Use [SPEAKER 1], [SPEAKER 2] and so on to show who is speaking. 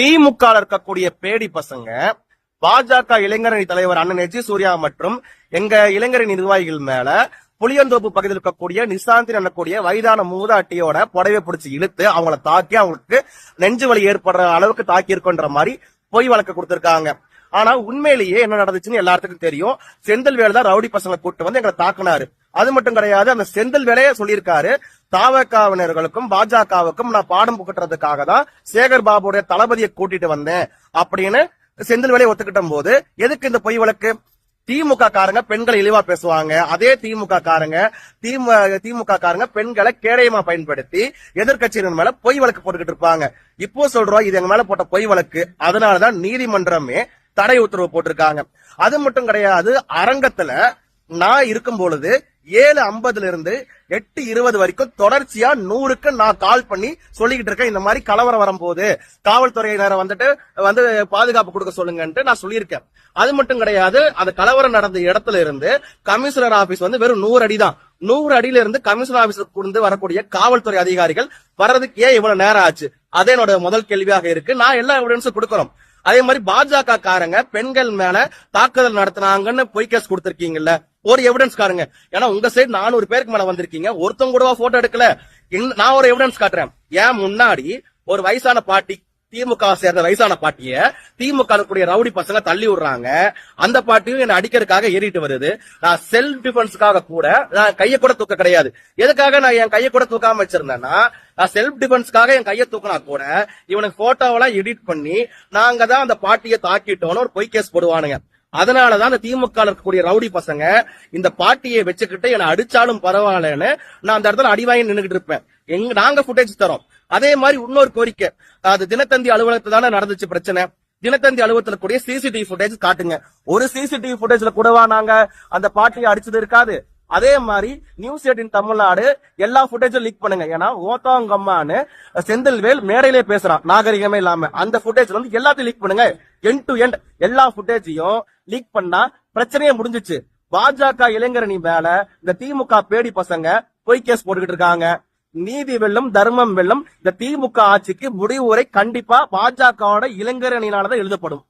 [SPEAKER 1] திமுக இருக்கக்கூடிய பேடி பசங்க பாஜக இளைஞரணி தலைவர் அண்ணன் எஜி சூர்யா மற்றும் எங்க இளைஞரணி நிர்வாகிகள் மேல புளியந்தோப்பு பகுதியில் இருக்கக்கூடிய நிசாந்தின் என்னக்கூடிய வயதான மூதாட்டியோட புடவை பிடிச்சி இழுத்து அவங்கள தாக்கி அவங்களுக்கு நெஞ்சு வலி ஏற்படுற அளவுக்கு தாக்கி இருக்குன்ற மாதிரி பொய் வழக்கு கொடுத்திருக்காங்க. ஆனா உண்மையிலேயே என்ன நடந்துச்சுன்னு எல்லாத்துக்கும் தெரியும். செந்தில் வேலை தான் ரவுடி பசங்களை கூட்டு வந்து எங்களை தாக்குனாரு. அது மட்டும் கிடையாது அந்த செந்தில் வேலையே சொல்லியிருக்காரு. தாவகாவினர்களுக்கும் பாஜகவுக்கும் நான் பாடம் புகட்டுறதுக்காக தான் சேகர் பாபுடைய தளபதியை கூட்டிட்டு வந்தேன் அப்படின்னு செந்தில் வேலையை ஒத்துக்கிட்ட போது எதுக்கு இந்த பொய் வழக்கு? திமுக காரங்க பெண்களை இழிவா பேசுவாங்க. அதே திமுக காரங்க திமு திமுக காரங்க பெண்களை கேடயமா பயன்படுத்தி எதிர்க்கட்சியினர் மேல பொய் வழக்கு போட்டுக்கிட்டு இருப்பாங்க. இப்போ சொல்றோம் இது எங்க மேல போட்ட பொய் வழக்கு. அதனாலதான் நீதிமன்றமே தடை உத்தரவு போட்டிருக்காங்க. அது மட்டும் கிடையாது அரங்கத்துல நான் இருக்கும் பொழுது ஏழு ஐம்பதுல இருந்து எட்டு இருபது வரைக்கும் தொடர்ச்சியா நூறுக்கு நான் கால் பண்ணி சொல்லிக்கிட்டு இருக்கேன். இந்த மாதிரி கலவரம் வரும்போது காவல்துறையினரை வந்துட்டு வந்து பாதுகாப்பு கொடுக்க சொல்லுங்கன்ட்டு நான் சொல்லியிருக்கேன். அது மட்டும் கிடையாது அந்த கலவரம் நடந்த இடத்துல இருந்து கமிஷனர் ஆபீஸ் வந்து வெறும் நூறு அடி தான் நூறு அடியில இருந்து கமிஷனர் ஆபீஸுக்கு இருந்து வரக்கூடிய காவல்துறை அதிகாரிகள் வர்றதுக்கு ஏன் இவ்வளவு நேரம் ஆச்சு? அதே என்னோட முதல் கேள்வியாக இருக்கு. நான் எல்லா எவிடன்ஸும் கொடுக்கறோம். அதே மாதிரி பாஜக காரங்க பெண்கள் மேல தாக்குதல் நடத்தினாங்கன்னு பொய் கேஸ் கொடுத்திருக்கீங்கல்ல. ஒரு எவிடன்ஸ் காருங்க ஏன்னா உங்க சைடு நானூறு பேருக்கு மேல வந்திருக்கீங்க. ஒருத்தவங்க கூடவா போட்டோ எடுக்கல. நான் ஒரு எவிடன்ஸ் காட்டுறேன். ஏன் முன்னாடி ஒரு வயசான பாட்டி திமுக சேர்ந்த வயசான பாட்டிய திமுக கூடிய ரவுடி பசங்க தள்ளி விடுறாங்க. அந்த பாட்டியும் என்ன அடிக்கிறதுக்காக ஏறிட்டு வருது. நான் செல்ஃப் டிஃபென்ஸ்க்காக கூட நான் கையை கூட தூக்க கிடையாது. எதுக்காக நான் என் கையை கூட தூக்காம வச்சிருந்தேன்னா நான் செல்ஃப் டிஃபென்ஸ்க்காக என் கையை தூக்கினா கூட இவனுக்கு போட்டோவெல்லாம் எடிட் பண்ணி நாங்க தான் அந்த பாட்டியை தாக்கிட்டோம்னு ஒரு பொய் கேஸ் போடுவானுங்க. அதனாலதான் அந்த திமுக இருக்கக்கூடிய ரவுடி பசங்க இந்த பாட்டியை வச்சுக்கிட்டு என்னை அடிச்சாலும் பரவாயில்லன்னு நான் அந்த இடத்துல அடிவாங்கி நின்றுகிட்டு இருப்பேன். எங்க நாங்க ஃபுட்டேஜ் தரோம். அதே மாதிரி இன்னொரு கோரிக்கை. அது தினத்தந்தி அலுவலகத்துல தானே நடந்துச்சு பிரச்சனை. தினத்தந்தி அலுவலகத்துல கூடிய சிசிடிவி ஃபுட்டேஜ் காட்டுங்க. ஒரு சிசிடிவி ஃபுட்டேஜ்ல கூடவா நாங்க அந்த பாட்டியை அடிச்சது இருக்காது. அதே மாதிரி நியூஸ் எயிட்டின் தமிழ்நாடு எல்லா ஃபுட்டேஜும் லீக் பண்ணுங்க. ஏன்னா ஓத்தாங்கம்மான்னு செந்தில்வேல் மேடையிலே பேசுறான். நாகரிகமே இல்லாம. அந்த ஃபுட்டேஜ் வந்து எல்லாத்தையும் லீக் பண்ணுங்க. எண்ட் டு எண்ட் எல்லா ஃபுட்டேஜையும் லீக் பண்ணா பிரச்சனையே முடிஞ்சுச்சு. பாஜக இளைஞரணி மேல இந்த திமுக பேடி பசங்க பொய் கேஸ் போட்டுக்கிட்டு இருக்காங்க. நீதி வெல்லும் தர்மம் வெல்லும் இந்த திமுக ஆட்சிக்கு முடிவுரை கண்டிப்பா பாஜகவோட இளைஞரணியினாலதான் எழுதப்படும்.